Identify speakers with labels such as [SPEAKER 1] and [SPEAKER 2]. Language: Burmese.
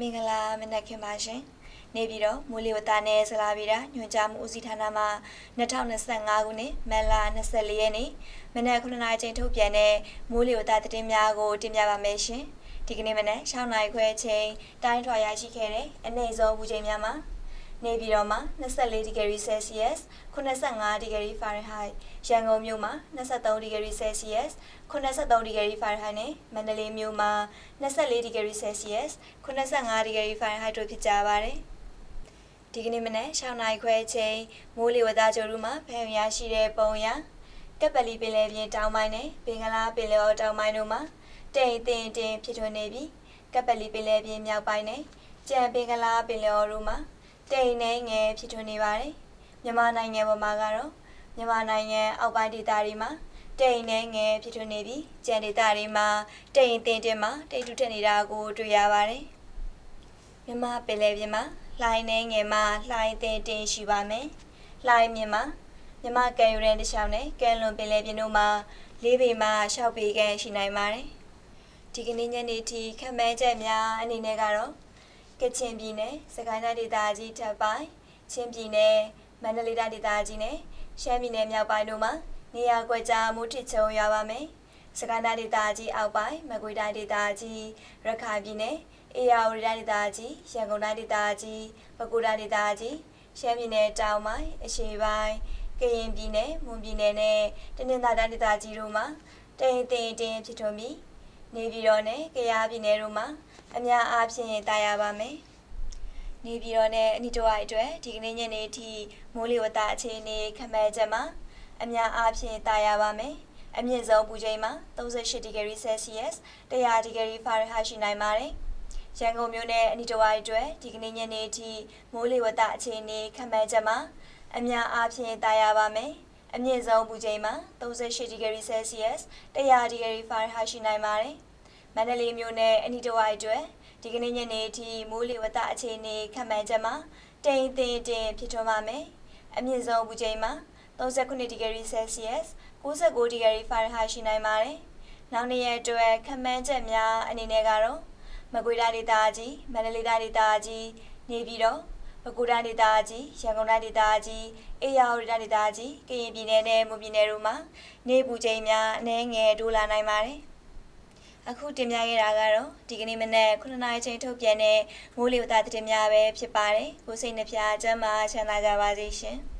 [SPEAKER 1] မင်္ဂလာမနက်ခင်းပါရှင်နေပြည်တော်မိုးလေဝသနဲ့ဇလာဗီရာညွှန်ကြားမှုဦးစီးဌာနမှ2025ခုနှစ်မတ်လ24ရက်နေ့မနက်9:00နာရီချိန်ထုတ်ပြန်တဲ့မိုးလေဝသသတင်းများကိုတင်ပြပါမယ်ရှင်ဒီကနေ့မနက်6:00နာရီခွဲအချိန်တိုင်းထွာရရှိခဲ့တဲ့အနေဆုံးဘူးချိန်များမှာ နေပြည်တော်မှာ24ဒီဂရီ Celsius 85ဒီဂရီ Fahrenheit ရန်ကုန်မြို့မှာ23ဒီဂရီ Celsius 83ဒီဂရီ Fahrenheit နဲ့မန္တလေးမြို့မှာ24ဒီဂရီ Celsius 85ဒီဂရီ Fahrenheit တို့ဖြစ်ကြပါတယ်။ဒီကနေ့မနက်6နာရီခွဲအချိန်မိုးလေဝသကြိုရူမှာဖယ်ရရှိတဲ့ပုံရကပ်ပလီပင်လယ်ပြင်တောင်ပိုင်းနဲ့ဘင်္ဂလားပင်လယ်အော်တောင်ပိုင်းတို့မှာတိမ်တင်တင်ဖြစ်ထွန်းနေပြီးကပ်ပလီပင်လယ်ပြင်မြောက်ပိုင်းနဲ့ကြံဘင်္ဂလားပင်လယ်အော်တို့မှာ တိမ်နှဲငယ်ဖြစ်ထွန်းနေပါတယ်။မြန်မာနိုင်ငံပေါ်မှာကတော့မြန်မာနိုင်ငံအောက်ပိုင်းဒေသတွေမှာတိမ်နှဲငယ်ဖြစ်ထွန်းနေပြီးကြံဒေသတွေမှာတိမ်တင်တင်မှာတိတ်တူထက်နေတာကိုတွေ့ရပါတယ်။မြန်မာပင်လယ်ပြင်မှာလှိုင်းနှဲငယ်မှာလှိုင်းတင်တင်ရှိပါမယ်။လှိုင်းမြင်မှာမြန်မာကံယူရန်တစ်ချောင်းနဲ့ကဲလွန်ပင်လယ်ပြင်တို့မှာလေးပေမှရှောက်ပေခန့်ရှိနိုင်ပါတယ်။ဒီကနေ့ညနေထိခန့်မှန်းချက်များအနေနဲ့ကတော့ ကချင်ပြည်နယ်စကိုင်းတိုင်းဒေသကြီးထပ်ပိုင်းချင်းပြည်နယ်မန္တလေးတိုင်းဒေသကြီးနဲ့ရှမ်းပြည်နယ်မြောက်ပိုင်းတို့မှာနေရာကွက်ကြားမူထစ်ချုံရွာပါမယ်။စကိုင်းတိုင်းဒေသကြီးအောက်ပိုင်းမကွေးတိုင်းဒေသကြီးရခိုင်ပြည်နယ်အေရဝတီတိုင်းဒေသကြီးရန်ကုန်တိုင်းဒေသကြီးပဲခူးတိုင်းဒေသကြီးရှမ်းပြည်နယ်တောင်ပိုင်းအရှေ့ပိုင်းကရင်ပြည်နယ်မွန်ပြည်နယ်နဲ့တနင်္သာတိုင်းဒေသကြီးတို့မှာတိမ်တိမ်တင်ဖြစ်ထွန်းပြီး နေပြည်တော်နဲ့ကယားပြည်နယ်တို့မှာအများအားဖြင့်တာယာပါမယ်။နေပြည်တော်နဲ့အနီတဝိုက်အတွက်ဒီကနေ့ညနေထိမိုးလေဝသအခြေအနေခန့်မှန်းချက်မှာအများအားဖြင့်တာယာပါမယ်။အမြင့်ဆုံးပူချိန်မှာ38ဒီဂရီ Celsius 100ဒီဂရီ Fahrenheit ရှိနိုင်ပါတယ်။ရန်ကုန်မြို့နယ်အနီတဝိုက်အတွက်ဒီကနေ့ညနေထိမိုးလေဝသအခြေအနေခန့်မှန်းချက်မှာအများအားဖြင့်တာယာပါမယ်။ အမြင့်ဆုံးပူချိန်မှာ38ဒီဂရီ Celsius 100ဒီဂရီ Fahrenheit ရှိနိုင်ပါတယ်။မန္တလေးမြို့နယ်အနီတဝိုက်အတွက်ဒီကနေ့ညနေထိမိုးလေဝသအခြေအနေခန့်မှန်းချက်မှာတိမ်တင်တင်ဖြစ်ထွန်းပါမယ်။အမြင့်ဆုံးပူချိန်မှာ39ဒီဂရီ Celsius 69ဒီဂရီ Fahrenheit ရှိနိုင်ပါတယ်။နောက်နေ့ရက်အတွက်ခန့်မှန်းချက်များအနေနဲ့ကတော့မကွေးတိုင်းဒေသကြီးမန္တလေးတိုင်းဒေသကြီးနေပြည်တော် ပဲခူးတိုင်းဒေသကြီးရန်ကုန်တိုင်းဒေသကြီးအေရဝတီတိုင်းဒေသကြီးကရင်ပြည်နယ်နဲ့မွန်ပြည်နယ်တို့မှာနေပူချိန်များအနည်းငယ်တိုးလာနိုင်ပါတယ်။အခုတင်ပြခဲ့တာကတော့ဒီကနေ့မနက်9:00နာရီချိန်ထုတ်ပြန်တဲ့မိုးလေဝသသတင်းများပဲဖြစ်ပါတယ်။ကိုစိတ်နှပြချမ်းသာချမ်းသာကြပါစေရှင်။